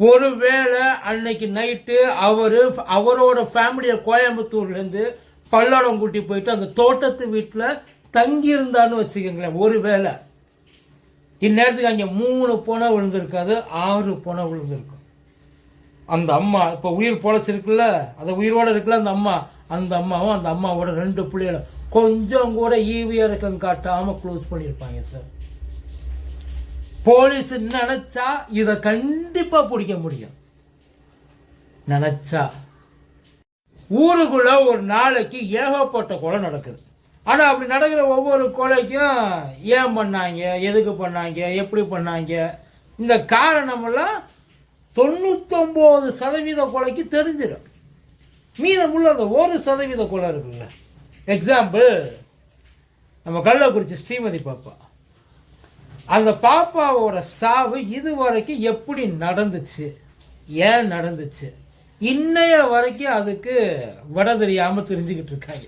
ஒருவேளை அன்னைக்கு நைட்டு அவர் அவரோட ஃபேமிலியை கோயம்புத்தூர்லேருந்து பல்லடம் கூட்டி போயிட்டு அந்த தோட்டத்து வீட்டில் தங்கியிருந்தான்னு வச்சுக்கோங்களேன் ஒருவேளை. இந்நேரத்துக்கு அங்கே மூணு புனை விழுந்திருக்காது ஆறு புனை விழுந்திருக்கும். அந்த அம்மா இப்போ உயிர் பொழைச்சிருக்குல்ல அந்த உயிரோடு இருக்குல்ல அந்த அம்மா அந்த அம்மாவும் அந்த அம்மாவோட ரெண்டு பிள்ளைகளும். கொஞ்சம் கூட ஈவியரக்கம் காட்டாமல் க்ளோஸ் பண்ணியிருப்பாங்க சார் போலீஸ் நினைச்சா இதை கண்டிப்பா பிடிக்க முடியும். நினைச்சா. ஊருக்குள்ள ஒரு நாளைக்கு ஏகப்பட்ட கொலை நடக்குது. ஆனால் அப்படி நடக்கிற ஒவ்வொரு கொலைக்கும் ஏன் பண்ணாங்க எதுக்கு பண்ணாங்க எப்படி பண்ணாங்க? இந்த காரணமெல்லாம் தொண்ணூத்தொம்பது சதவீத கொலைக்கு தெரிஞ்சிடும். மீதமுள்ள அந்த ஒரு சதவீத கொலை இருக்குல்ல. எக்ஸாம்பிள் நம்ம கள்ளக்குறிச்சி ஸ்ரீமதி பாப்பா. அந்த பாப்பாவோட சாவு இது வரைக்கும் எப்படி நடந்துச்சு? ஏன் நடந்துச்சு? இன்னைய வரைக்கும் அதுக்கு விட தெரியாமல் தெரிஞ்சுக்கிட்டு இருக்காங்க.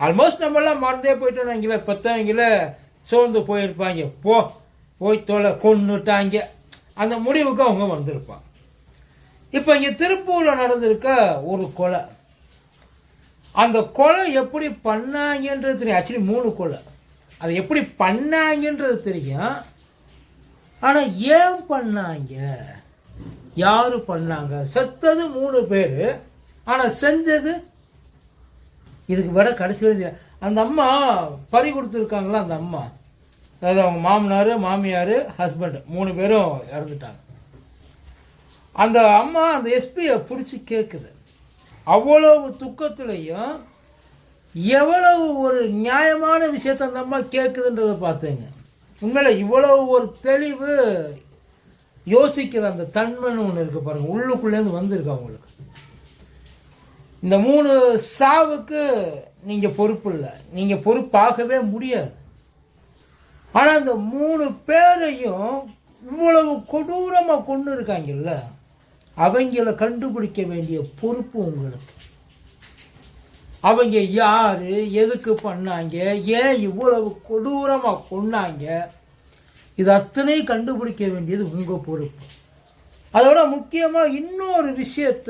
ஆல்மோஸ்ட் நம்மளாம் மறந்தே போயிட்டோம்னு பெற்றவங்கள சோர்ந்து போயிருப்பாங்க. போ போய் தொலை கொன்னுட்டாங்க. அந்த முடிவுக்கு அவங்க வந்திருப்பாங்க. இப்போ இங்கே திருப்பூரில் நடந்திருக்க ஒரு கொலை. அந்த கொலை எப்படி பண்ணாங்கன்றது தெரியும். ஆக்சுவலி மூணு கொலை. அது எப்படி பண்ணாங்கன்றது தெரியும். ஆனால் ஏன் பண்ணாங்க? யார் பண்ணாங்க? செத்தது மூணு பேர். ஆனால் செஞ்சது இதுக்கு விட கடைசி தெரியாது. அந்த அம்மா பறி கொடுத்துருக்காங்களா அந்த அம்மா? அதாவது அவங்க மாமனார் மாமியார் ஹஸ்பண்ட் மூணு பேரும் இறந்துட்டாங்க. அந்த அம்மா அந்த எஸ்பியை பிடிச்சி கேட்குது அவ்வளவு துக்கத்துலேயும் எவ்வளவு ஒரு நியாயமான விஷயத்த அந்த அம்மா கேட்குதுன்றதை பார்த்தேங்க. உண்மையில இவ்வளவு ஒரு தெளிவு யோசிக்கிற அந்த தன்மைன்னு ஒன்று இருக்குது பாருங்கள் உள்ளுக்குள்ளேருந்து வந்திருக்கு அவங்களுக்கு. இந்த மூணு சாவுக்கு நீங்கள் பொறுப்பு இல்லை. நீங்கள் பொறுப்பாகவே முடியாது. ஆனால் அந்த மூணு பேரையும் இவ்வளவு கொடூரமாக கொண்டு இருக்காங்கல்ல அவங்கள கண்டுபிடிக்க வேண்டிய பொறுப்பு உங்களுக்கு. அவங்க யார் எதுக்கு பண்ணாங்க ஏன் இவ்வளவு கொடூரமாக கொன்னாங்க? இது அத்தனை கண்டுபிடிக்க வேண்டியது உங்கள் பொறுப்பு. அதோட முக்கியமாக இன்னொரு விஷயத்த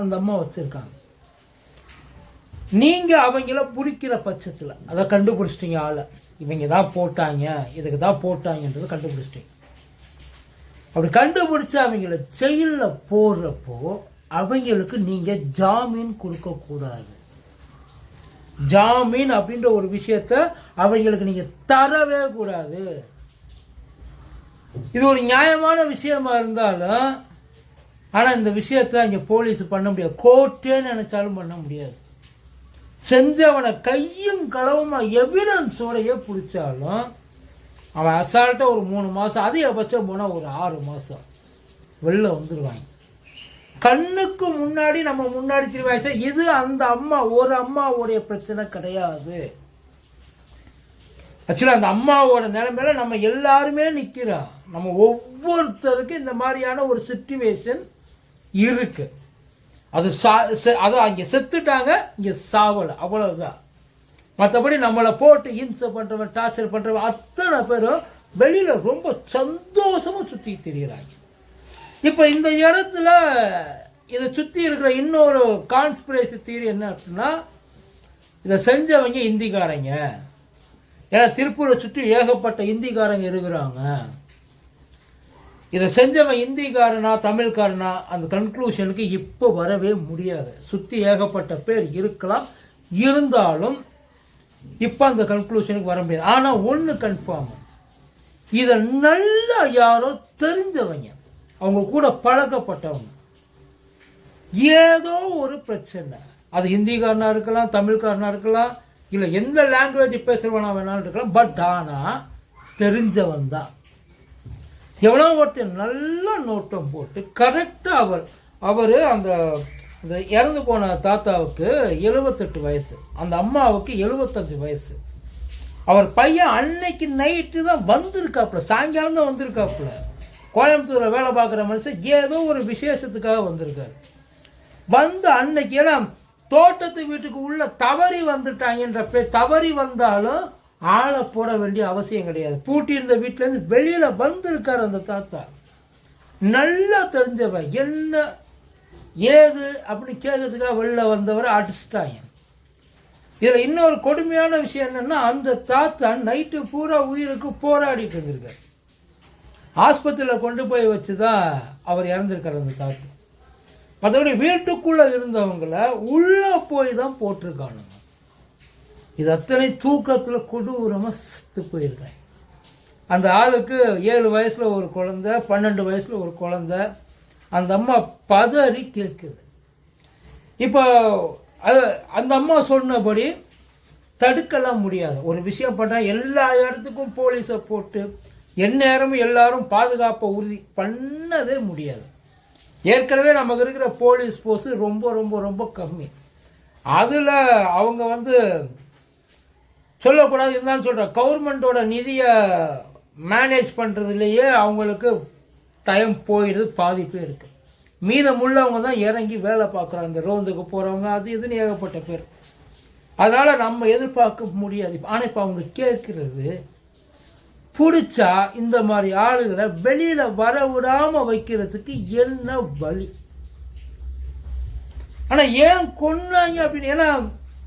அந்த அம்மா வச்சுருக்காங்க. நீங்கள் அவங்கள பிடிக்கிற பட்சத்தில் அதை கண்டுபிடிச்சிட்டிங்க ஆளை. இவங்க தான் போட்டாங்க இதுக்கு தான் போட்டாங்கன்றதை கண்டுபிடிச்சிட்டிங்க. அப்படி கண்டுபிடிச்சி அவங்கள ஜெயிலில் போடுறப்போ அவங்களுக்கு நீங்கள் ஜாமீன் கொடுக்கக்கூடாது. ஜாமீன் அப்படின்ற ஒரு விஷயத்த அவங்களுக்கு நீங்கள் தரவே கூடாது. இது ஒரு நியாயமான விஷயமா இருந்தாலும் ஆனால் இந்த விஷயத்த அங்கே போலீஸ் பண்ண முடியாது. கோர்ட்டே நினச்சாலும் பண்ண முடியாது. செஞ்சவனை கையும் களவுமா எவிடன்ஸோடையே பிடிச்சாலும் அவன் அசால்ட்டாக ஒரு மூணு மாதம் அதிகபட்சம் போனால் ஒரு ஆறு மாதம் வெளில வந்துடுவாங்க கண்ணுக்கு முன்னாடி நம்ம முன்னாடி திருவாய்ச்சா இது அந்த அம்மா ஒரு அம்மாவுடைய பிரச்சனை கிடையாது. ஆக்சுவலாக அந்த அம்மாவோட நிலைமையில நம்ம எல்லாருமே நிற்கிறோம் நம்ம ஒவ்வொருத்தருக்கும் இந்த மாதிரியான ஒரு சுச்சுவேஷன் இருக்கு. அது சா செ- அது அங்கே செத்துட்டாங்க இங்கே சாவலை. அவ்வளவுதான். மற்றபடி நம்மளை போட்டு இம்சை பண்ணுறவன் டார்ச்சர் பண்ணுறவன் அத்தனை பேரும் வெளியில் ரொம்ப சந்தோஷமாக சுற்றி தெரிகிறாங்க இப்போ இந்த இடத்துல இதை சுற்றி இருக்கிற இன்னொரு கான்ஸ்பிரேசி தீரி என்ன அப்படின்னா இதை செஞ்சவங்க இந்திக்காரங்க. ஏன்னா திருப்பூரை சுற்றி ஏகப்பட்ட இந்திக்காரங்க இருக்கிறாங்க. இதை செஞ்சவன் இந்திக்காரனா தமிழ்காரனா அந்த கன்க்ளூஷனுக்கு இப்போ வரவே முடியாது. சுற்றி ஏகப்பட்ட பேர் இருக்கலாம். இருந்தாலும் இப்போ அந்த கன்க்ளூஷனுக்கு வர முடியாது. ஆனால் ஒன்று கன்ஃபார்ம் இதை நல்லா யாரோ தெரிஞ்சவங்க அவங்க கூட பழக்கப்பட்டவங்க. ஏதோ ஒரு பிரச்சனை. அது ஹிந்திக்காரனாக இருக்கலாம் தமிழ்காரனா இருக்கலாம் இல்லை எந்த லாங்குவேஜ் பேசுகிறவனா வேணாலும் இருக்கலாம் பட் ஆனால் தெரிஞ்சவன் தான். எவனோ ஒருத்தன் நல்ல நோட்டம் போட்டு கரெக்டாக அவர் அவர் அந்த அந்த இறந்து போன தாத்தாவுக்கு எழுபத்தெட்டு வயசு அந்த அம்மாவுக்கு எழுபத்தஞ்சு வயசு. அவர் பையன் அன்னைக்கு நைட்டு தான் வந்திருக்காப்புல சாயங்காலம் தான் வந்திருக்காப்புல. கோயம்புத்தூரில் வேலை பார்க்குற மனுஷன் ஏதோ ஒரு விசேஷத்துக்காக வந்திருக்காரு. வந்து அன்னைக்கு எல்லாம் தோட்டத்து வீட்டுக்கு உள்ள தவறி வந்துட்டாங்கன்ற பேர் தவறி வந்தாலும் ஆளை போட வேண்டிய அவசியம் கிடையாது. பூட்டி இருந்த வீட்டிலேருந்து வெளியில் வந்திருக்கார் அந்த தாத்தா. நல்லா தெரிஞ்சவன் என்ன ஏது அப்படின்னு கேட்கறதுக்காக வெளில வந்தவரை அடிச்சிட்டாங்க இதில் இன்னொரு கொடுமையான விஷயம் என்னென்னா அந்த தாத்தா நைட்டு பூரா உயிருக்கு போராடிட்டு இருந்திருக்காரு. ஆஸ்பத்திரியில் கொண்டு போய் வச்சு தான் அவர் இறந்துருக்கார் அந்த தாத்தா மற்றபடி வீட்டுக்குள்ளே இருந்தவங்கள உள்ளே போய் தான் போட்டிருக்கானுங்க. இது அத்தனை தூக்கத்தில் கொடூரமாக செத்து போயிருக்கேன் அந்த ஆளுக்கு ஏழு வயசில் ஒரு குழந்த பன்னெண்டு வயசில் ஒரு குழந்த. அந்த அம்மா பதறி கேட்குது. இப்போ அது அந்த அம்மா சொன்னபடி தடுக்கலாம் முடியாது. ஒரு விஷயம் பண்ணால் எல்லா இடத்துக்கும் போலீஸை போட்டு எந்நேரமும் எல்லாரும் பாதுகாப்பை உறுதி பண்ணவே முடியாது. ஏற்கனவே நமக்கு இருக்கிற போலீஸ் போர்ஸ் ரொம்ப ரொம்ப ரொம்ப கம்மி. அதில் அவங்க வந்து சொல்லக்கூடாது இருந்தாலும் சொல்கிறேன் கவர்மெண்ட்டோட நிதியை மேனேஜ் பண்ணுறதுலையே அவங்களுக்கு டைம் போயிடுது பாதிப்பே இருக்குது மீதமுள்ளவங்க தான் இறங்கி வேலை பார்க்குறாங்க. இந்த ரோந்துக்கு போகிறவங்க அது இதுன்னு ஏகப்பட்ட பேர். அதனால் நம்ம எதிர்பார்க்க முடியாது. ஆனால் இப்போ அவங்க கேட்குறது பிடிச்சா இந்த மாதிரி ஆளுகளை வெளியில் வர விடாமல் வைக்கிறதுக்கு என்ன வழி? ஆனால் ஏன் கொன்னாங்க அப்படின்னு? ஏன்னா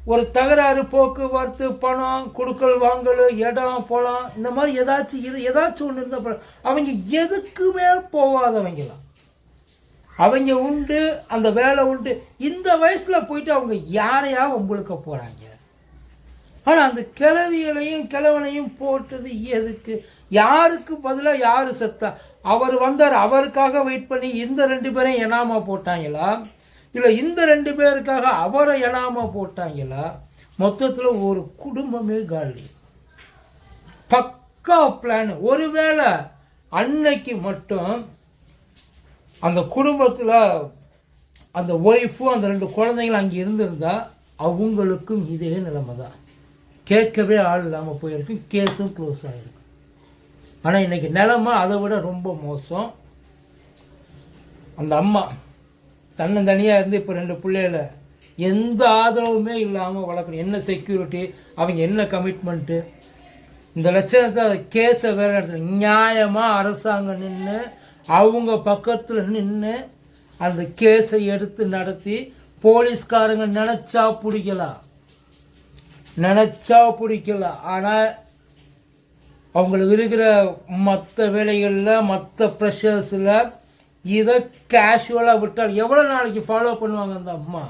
ஒரு தகராறு போக்குவரத்து பணம் கொடுக்கல் வாங்கல் இடம் போலாம் இந்த மாதிரி ஏதாச்சும் இது ஏதாச்சும் ஒன்று இருந்தால் பரவா- அவங்க எதுக்குமே போகாதவங்களாம் அவங்க உண்டு அந்த வேலை உண்டு. இந்த வயசில் போயிட்டு அவங்க யாரையாவது உங்களுக்கு போகிறாங்க ஆனால் அந்த கிழவிகளையும் கிழவனையும் போட்டது எதுக்கு? யாருக்கு பதிலாக யார் செத்தா? அவர் வந்தார் அவருக்காக வெயிட் பண்ணி இந்த ரெண்டு பேரையும் எனாமா போட்டாங்களா? இல்லை இந்த ரெண்டு பேருக்காக அவரை எனாமா போட்டாங்களா? மொத்தத்தில் ஒரு குடும்பமே காலி. பக்கா பிளான் ஒருவேளை அன்னைக்கு மட்டும் அந்த குடும்பத்தில் அந்த ஒய்ஃபும் அந்த ரெண்டு குழந்தைங்களும் அங்கே இருந்திருந்தா அவங்களுக்கும் இதே நிலைமை தான் கேட்கவே ஆள் இல்லாமல் போயிருக்கும் கேஸும் க்ளோஸ் ஆகிருக்கும் ஆனால் இன்றைக்கி நிலைமை அதை விட ரொம்ப மோசம். அந்த அம்மா தன்னந்தனியாக இருந்து இப்போ ரெண்டு பிள்ளைகள எந்த ஆதரவுமே இல்லாமல் வளர்க்கணும். என்ன செக்யூரிட்டி அவங்க என்ன கமிட்மெண்ட்டு இந்த லட்சணத்தை கேஸை வேறு இடத்துல நியாயமாக அரசாங்கம் நின்று அவங்க பக்கத்தில் நின்று அந்த கேஸை எடுத்து நடத்தி போலீஸ்காரங்க நினச்சா பிடிக்கலாம். நினச்சா பிடிக்கல. ஆனால் அவங்களுக்கு இருக்கிற மற்ற வேலைகளில் மற்ற ப்ரெஷர்ஸில் இதை கேஷுவலாக விட்டால் எவ்வளோ நாளைக்கு ஃபாலோ பண்ணுவாங்க அந்த அம்மா?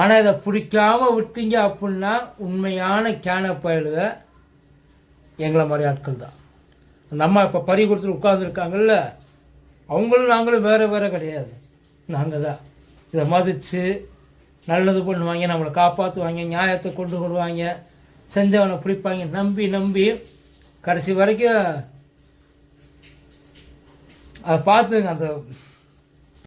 ஆனால் இதை பிடிக்காமல் விட்டீங்க அப்படின்னா உண்மையான கேன பயலுக எங்களை மாதிரி ஆட்கள் தான். அந்த அம்மா இப்போ பறி கொடுத்துட்டு உட்காந்துருக்காங்கல்ல அவங்களும் நாங்களும் வேறு வேறு கிடையாது. நாங்கள் தான். இதை மதித்து நல்லது பண்ணுவாங்க நம்மளை காப்பாற்றுவாங்க நியாயத்தை கொண்டு வருவாங்க செஞ்சவனை பிடிப்பாங்க. நம்பி நம்பி கடைசி வரைக்கும் அதை பார்த்துங்க அந்த